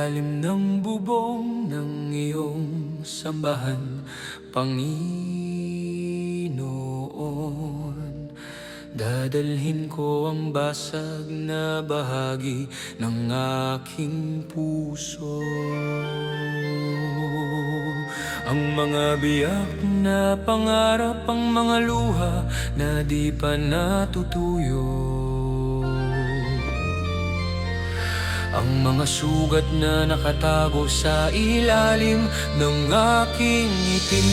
ilalim ng bubong ng iyong sambahan, Panginoon. Dadalhin ko ang basag na bahagi ng aking puso. Ang mga biyak na pangarap, ang mga luha na di pa natutuyo. Ang mga sugat na nakatago sa ilalim ng aking ngiti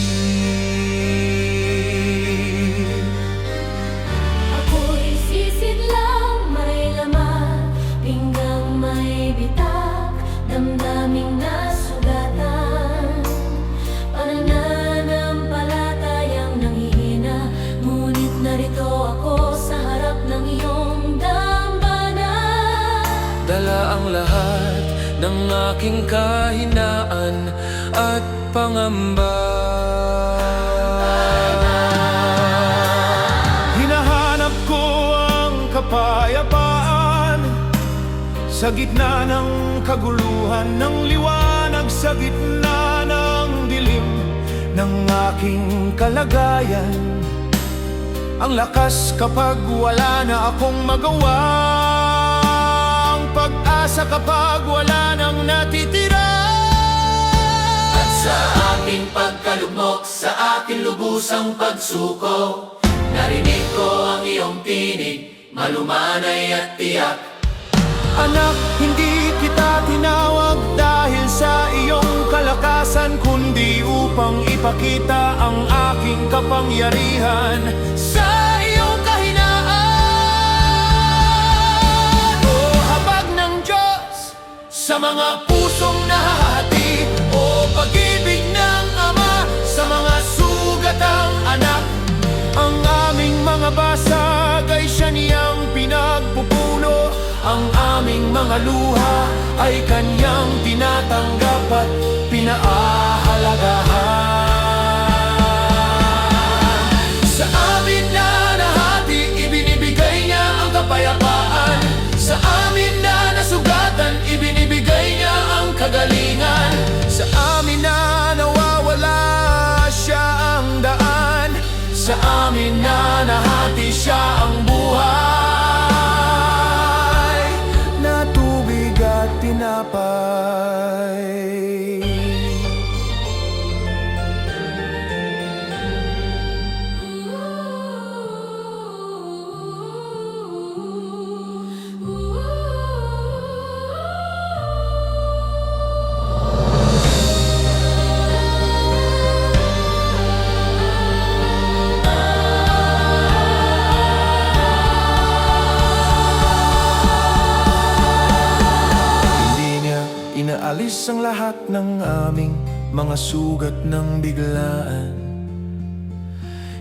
ng aking kahinaan at pangamba. Hinahanap ko ang kapayapaan Sa gitna ng kaguluhan ng liwanag Sa gitna ng dilim ng aking kalagayan. Ang lakas kapag wala na akong magawa. Ang pag-asa kapag wala nang natitira. At sa aking pagkalugmok, sa aking lubusang pagsuko Narinig ko ang iyong tinig, malumanay at tiyak. Anak, hindi kita tinawag dahil sa iyong kalakasan Kundi upang ipakita ang aking kapangyarihan. Sa Mga pusong nahahati O pag-ibig ng Ama Sa mga sugatang anak. Ang aming mga basag ay siya niyang pinagpupuno. Ang aming mga luha ay kanyang tinatanggap at pinahahalagahan Sa amin na nahati siya ang buhay inaalis ang lahat ng aming mga sugat ng biglaan.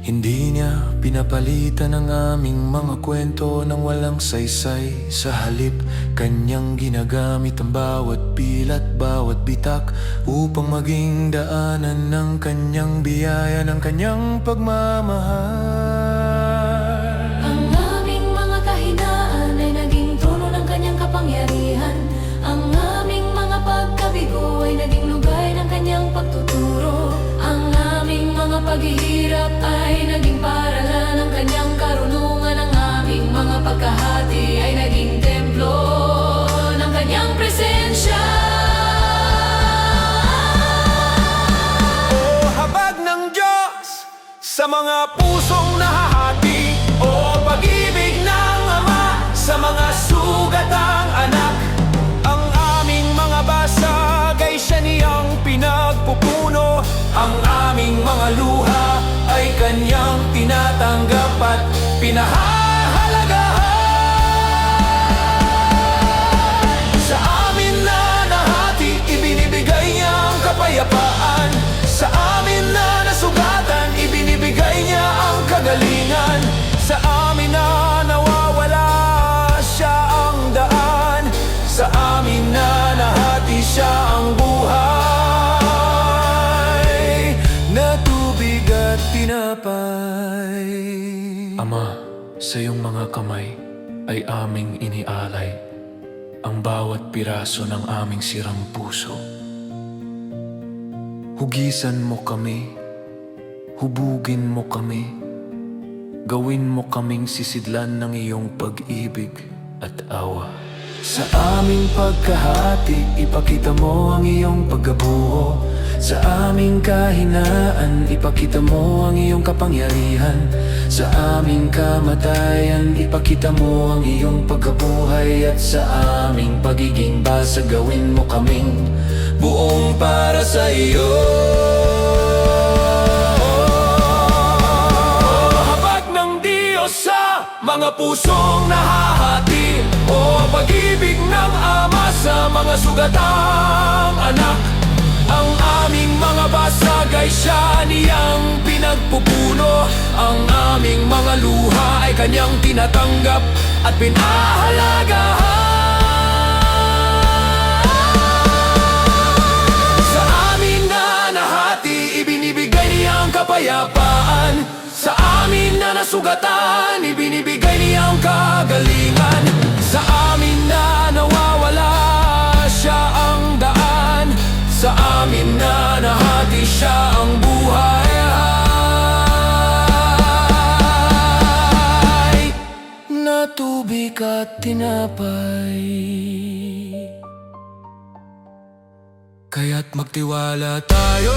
Hindi niya pinapalitan ang aming mga kwento ng walang saysay Sa halip, kanyang ginagamit ang bawat pilat, bawat bitak Upang maging daanan ng kanyang biyaya, ng kanyang pagmamahal sa mga pusong nahahati O pag-ibig ng Ama sa mga sugatang anak. Ang aming mga basag ay siya niyang pinagpupuno. Ang aming mga luha ay kanyang tinatanggap at pinahahalagahan Iyong mga kamay ay aming inialay ang bawat piraso ng aming sirang puso. Hugisan mo kami, hubugin mo kami, gawin mo kaming sisidlan ng iyong pag-ibig at awa. Sa aming pagkahati, ipakita mo ang iyong pagkabuo. Sa aming kahinaan, ipakita mo ang iyong kapangyarihan. Sa aming kamatayan, ipakita mo ang iyong pagkabuhay. At sa aming pagiging basa, gawin mo kaming buong para sa iyo. Habag ng Diyos sa mga pusong nahahati O pag-ibig ng Ama sa mga sugatang anak Ang aming mga basag ay siya niyang pinagpupuno. Ang aming mga luha ay kanyang tinatanggap at pinahalagahan. Sa amin na nahati, ibinibigay niya ang kapayapaan. Sa amin na nasugatan, ibinibigay niya ang kagalingan siya ang buhay Na tubig at tinapay. Kaya't magtiwala tayo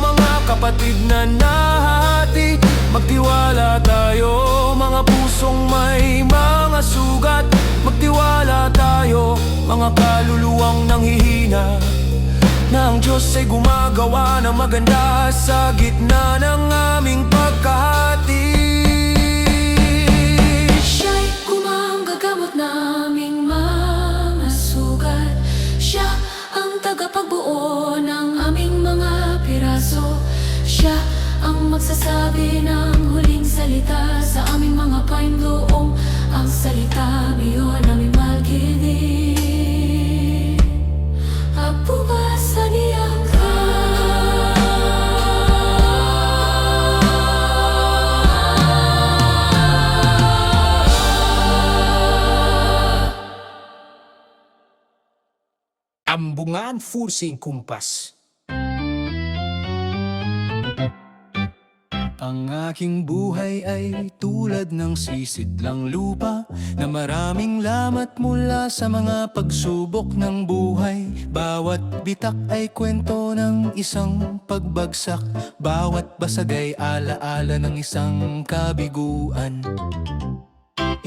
mga kapatid na nahati. Magtiwala tayo mga pusong may mga sugat. Magtiwala tayo mga kaluluwang nanghihina Na ang Diyos ay gumagawa ng maganda sa gitna ng aming pagkahati. Siya'y gumanggagamot naming mga sugat. Siya ang tagapagbuo ng aming mga piraso. Siya ang magsasabi ng huling salita Sa aming mga paimdoong Ang salita biyon aming maginig Ambungan Fursing Kumpas. Ang aking buhay ay tulad ng sisidlang lupa Na maraming lamat mula sa mga pagsubok ng buhay. Bawat bitak ay kwento ng isang pagbagsak. Bawat basag ay alaala ng isang kabiguan.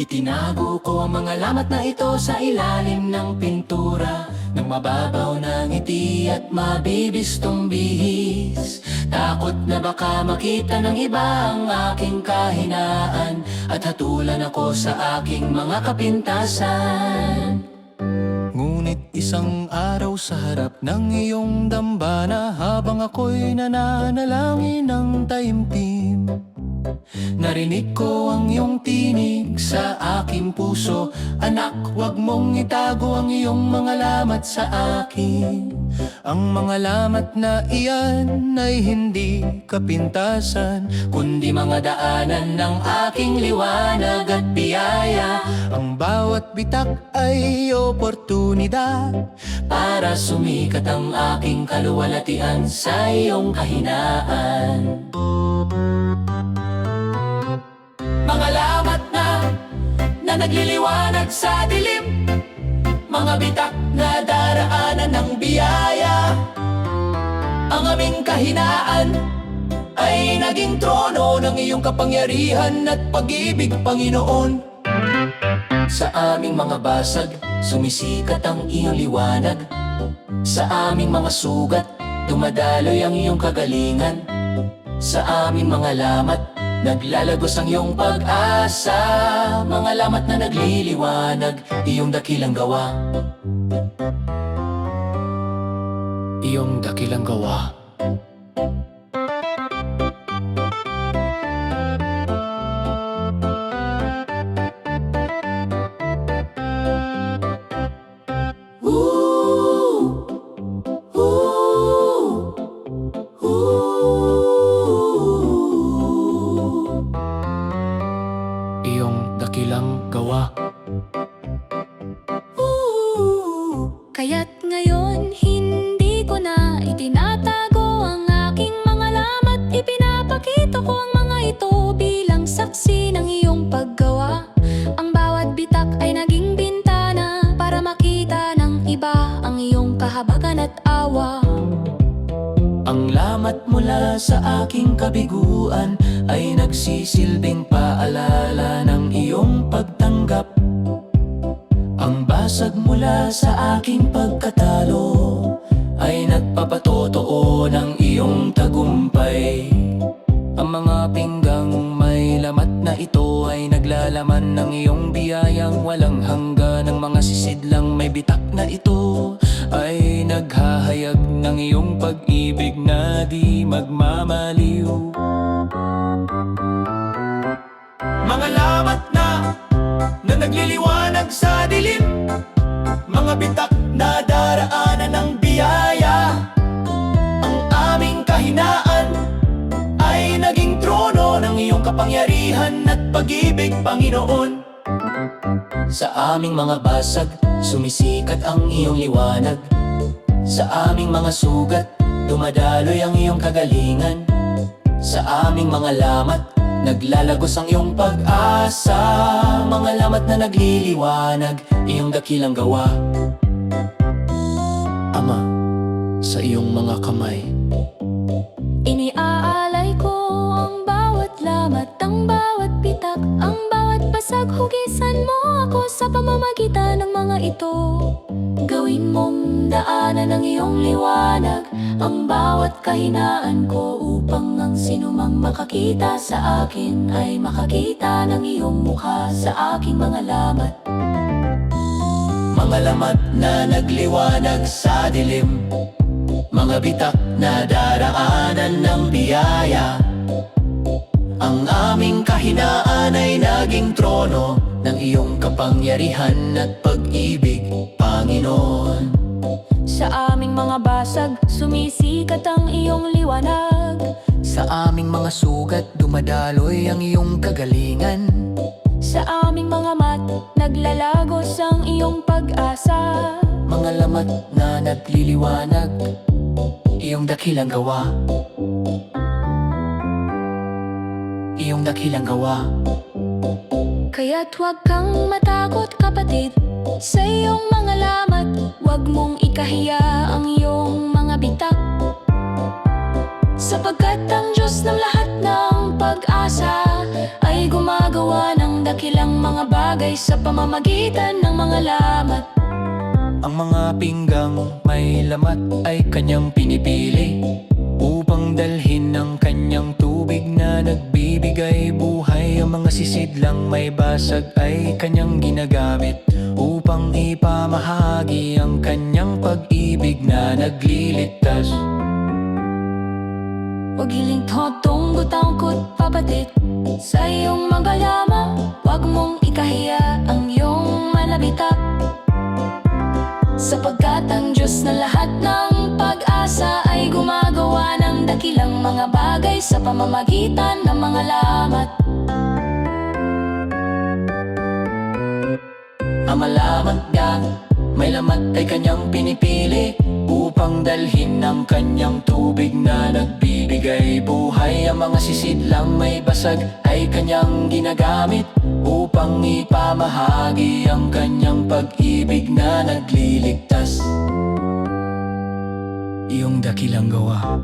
Itinago ko ang mga lamat na ito sa ilalim ng pintura Nang mababaw ng ngiti at mabibistong bihis. Takot na baka makita ng iba ang aking kahinaan. At hatulan ako sa aking mga kapintasan. Ngunit isang araw sa harap ng iyong dambana Habang ako'y nananalangin ng taimtim Narinig ko ang iyong tinig sa aking puso. Anak, huwag mong itago ang iyong mga lamat sa akin. Ang mga lamat na iyan ay hindi kapintasan Kundi mga daanan ng aking liwanag at biyaya. Ang bawat bitak ay oportunidad Para sumikat ang aking kaluwalhatian sa iyong kahinaan na nagliliwanag sa dilim. Mga bitak na daraanan ng biyaya. Ang aming kahinaan ay naging trono ng iyong kapangyarihan at pag-ibig, Panginoon. Sa aming mga basag, sumisikat ang iyong liwanag. Sa aming mga sugat, dumadaloy ang iyong kagalingan. Sa aming mga lamat, naglalagos ang iyong pag-asa Mga lamat na nagliliwanag, iyong dakilang gawa. Iyong dakilang gawa kahabagan at awa. Ang lamat mula sa aking kabiguan Ay nagsisilbing paalala ng iyong pagtanggap. Ang basag mula sa aking pagkatalo Ay nagpapatotoo ng iyong tagumpay. Ang mga pinggang may lamat na ito Ay naglalaman ng iyong biyayang walang hanggan. Ang mga sisidlang may bitak na ito naghahayag ng iyong pag-ibig na di magmamaliw Mga lamat na na nagliliwanag sa dilim Mga bitak na daraanan ng biyaya Ang aming kahinaan ay naging trono ng iyong kapangyarihan at pag-ibig, Panginoon. Sa aming mga basag, sumisikat ang iyong liwanag. Sa aming mga sugat, dumadaloy ang iyong kagalingan. Sa aming mga lamat, naglalagos ang iyong pag-asa. Mga lamat na nagliliwanag, iyong dakilang gawa. Ama, sa iyong mga kamay, Iniaalay ko ang bawat lamat, ang bawat pitak, ang bawat basag Hugisan mo ako sa pamamagitan ng mga ito Gawin mong daanan ng iyong liwanag Ang bawat kahinaan ko upang ang sinumang makakita sa akin Ay makakita ng iyong mukha sa aking mga lamat. Mga lamat na nagliwanag sa dilim Mga bitak na daraanan ng biyaya. Ang aming kahinaan ay naging trono Ng iyong kapangyarihan at pag-ibig, Panginoon. Sa aming mga basag, sumisikat ang iyong liwanag. Sa aming mga sugat, dumadaloy ang iyong kagalingan. Sa aming mga mat, naglalagos ang iyong pag-asa. Mga lamat na nagliliwanag Iyong dakilang gawa. Iyong dakilang gawa. Kaya't huwag kang matakot kapatid Sa iyong mga lamat Huwag mong ikahiya ang iyong mga bitak Sapagkat ang Diyos ng lahat ng pag-asa Ay gumagawa ng dakilang mga bagay Sa pamamagitan ng mga lamat. Ang mga pinggang may lamat ay kanyang pinipili Upang dalhin ang kanyang tubig na nagbibigay buhay Ang mga sisidlang may basag ay kanyang ginagamit Upang ipamahagi ang kanyang pag-ibig na nagliligtas. Huwag hiling totong gutangkot papatid. Sa iyong mga lamang Huwag mong ikahiya ang iyong manabitak Sapagkat ang Diyos na lahat ng pag-asa Ay gumagawa ng dakilang mga bagay Sa pamamagitan ng mga lamat. Ang malamat niya, may lamat ay kanyang pinipili Upang dalhin ang kanyang tubig na nagbibigay buhay Ang mga sisidlang may basag ay kanyang ginagamit Upang ipamahagi ang kanyang pag-ibig na nagliligtas. Iyong dakilang gawa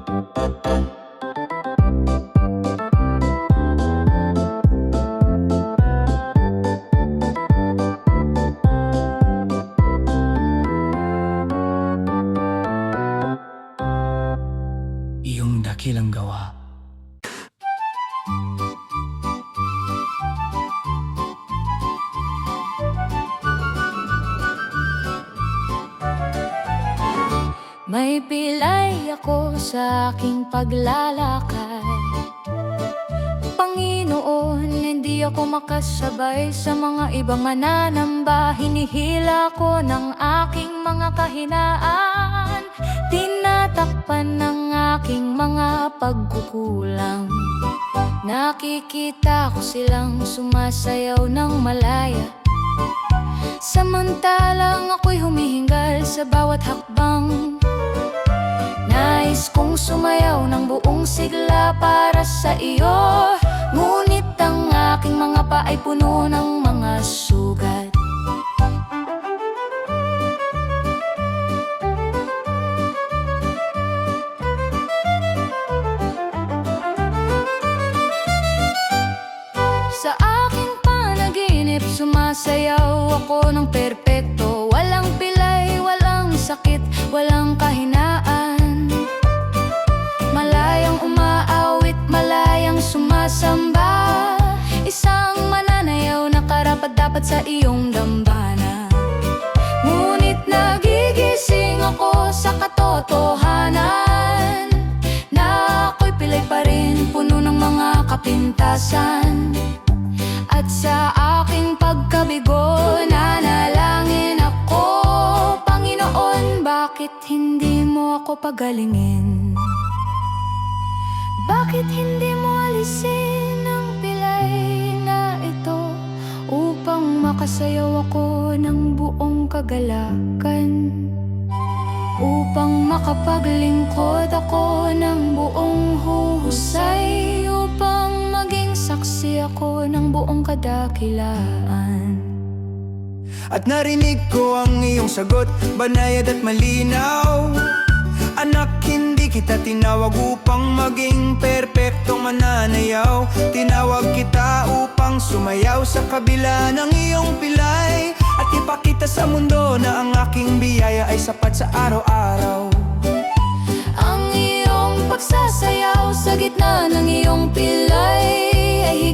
May pilay ako sa aking paglalakad Panginoon, hindi ako makasabay sa mga ibang mananamba. Hinihila ko ng aking mga kahinaan. Tinatakpan ng aking mga pagkukulang. Nakikita ko silang sumasayaw ng malaya. Samantalang ako'y humihingal sa bawat hakbang Nais kong sumayaw ng buong sigla para sa iyo. Ngunit ang aking mga pa ay puno ng mga sugat. Sa aking panaginip, sumasayaw ako ng perpekto sumasamba Isang mananayaw na karapat dapat sa iyong dambana Ngunit nagigising ako sa katotohanan Na ako'y pilay pa rin, puno ng mga kapintasan At sa aking pagkabigo, nanalangin ako Panginoon, bakit hindi mo ako pagalingin? Bakit hindi mo alisin ang pilay na ito Upang makasayaw ako ng buong kagalakan? Upang makapaglingkod ako ng buong huhusay Upang maging saksi ako ng buong kadakilaan? At narinig ko ang iyong sagot Banayad at malinaw. Anak, hindi kita tinawag upang maging perpektong mananayaw. Tinawag kita upang sumayaw sa kabila ng iyong pilay. At ipakita sa mundo na ang aking biyaya ay sapat sa araw-araw. Ang iyong pagsasayaw sa gitna ng iyong pilay. Ay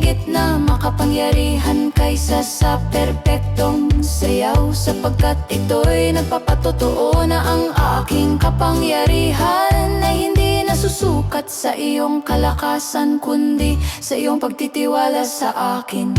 higit na makapangyarihan kaysa sa perpektong sayaw. Sapagkat ito'y nagpapatotoo na ang aking kapangyarihan Ay hindi nasusukat sa iyong kalakasan Kundi sa iyong pagtitiwala sa akin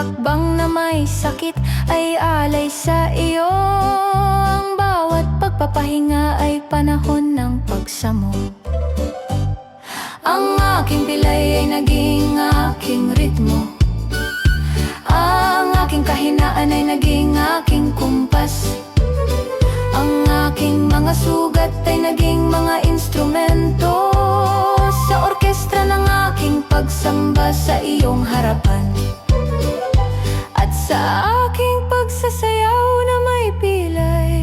hakbang na may sakit ay alay sa iyo. Ang bawat pagpapahinga ay panahon ng pagsamo. Ang aking pilay ay naging aking ritmo. Ang aking kahinaan ay naging aking kumpas. Ang aking mga sugat ay naging mga instrumento. Sa orkestra ng aking pagsamba sa iyong harapan aking pagsasayaw na may pilay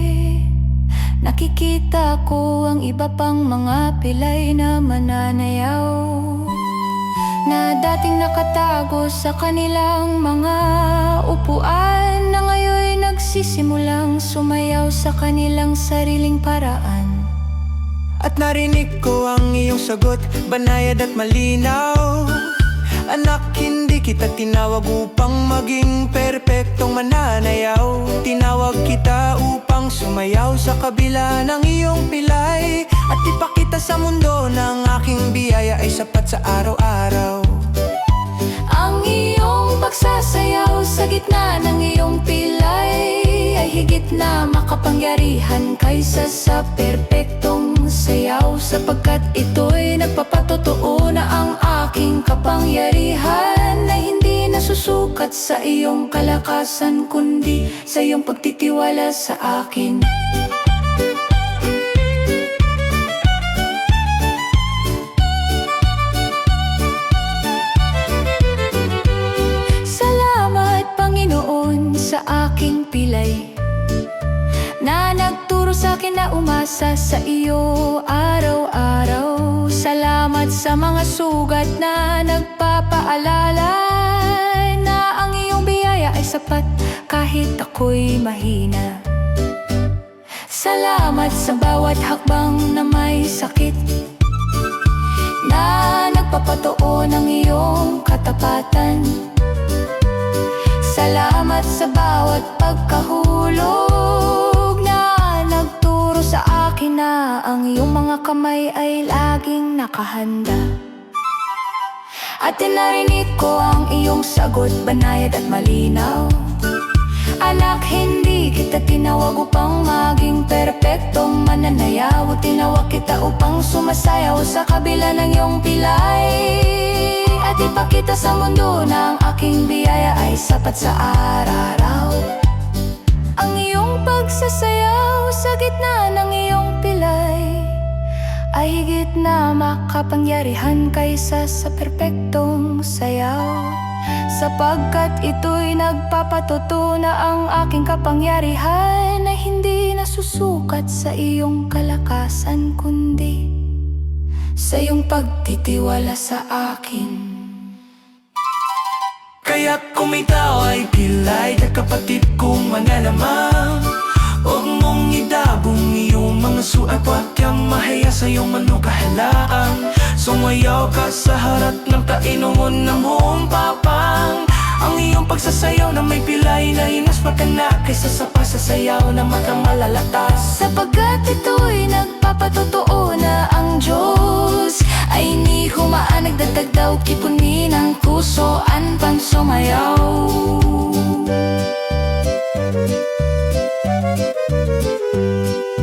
Nakikita ko ang iba pang mga pilay na mananayaw na dating nakatago sa kanilang mga upuan na ngayon nagsisimulang sumayaw sa kanilang sariling paraan. At narinig ko ang iyong sagot Banayad at malinaw Anak, hindi kita tinawag upang maging perpektong mananayaw. Tinawag kita upang sumayaw sa kabila ng iyong pilay. At ipakita sa mundo ang aking biyaya ay sapat sa araw-araw. Ang iyong pagsasayaw sa gitna ng iyong pilay ay higit na makapangyarihan kaysa sa perpektong sayaw sapagkat ito'y nagpapatotoo na ang aking kapangyarihan ay hindi nasusukat sa iyong kalakasan kundi sa iyong pagtitiwala sa akin. Umasa sa iyo araw-araw. Salamat sa mga sugat na nagpapaalala Na ang iyong biyaya ay sapat kahit ako'y mahina. Salamat sa bawat hakbang na may sakit Na nagpapatoo ng iyong katapatan. Salamat sa bawat pagkahulog akin na ang iyong mga kamay ay laging nakahanda. At narinig ko ang iyong sagot, banayad at malinaw. Anak, hindi kita tinawag upang maging perpektong mananayaw. Tinawag kita upang sumasayaw sa kabila ng iyong pilay. At Ipakita sa mundo na ang aking biyaya ay sapat sa araw Ang iyong pagsasayaw sa gitna ng iyong Ay higit na makapangyarihan kaysa sa perpektong sayaw. Sapagkat ito'y nagpapatuto na ang aking kapangyarihan Ay hindi nasusukat sa iyong kalakasan kundi Sa iyong pagtitiwala sa akin. Kaya kumitaw ay pilay na kapatid kong mga lamang Huwag mong idabong iyong mga suat Huwag kang mahaya sa iyong manukahalaan Sumayaw ka sa harap ng kainuman ng buong papang. Ang iyong pagsasayaw na may pilay na inas pa na Kaysa sa pasasayaw na matang malalatas Sapagkat ito'y nagpapatotoo na ang Diyos Ay ni humaan nagdagdag daw kipunin ang pusoan pang sumayaw you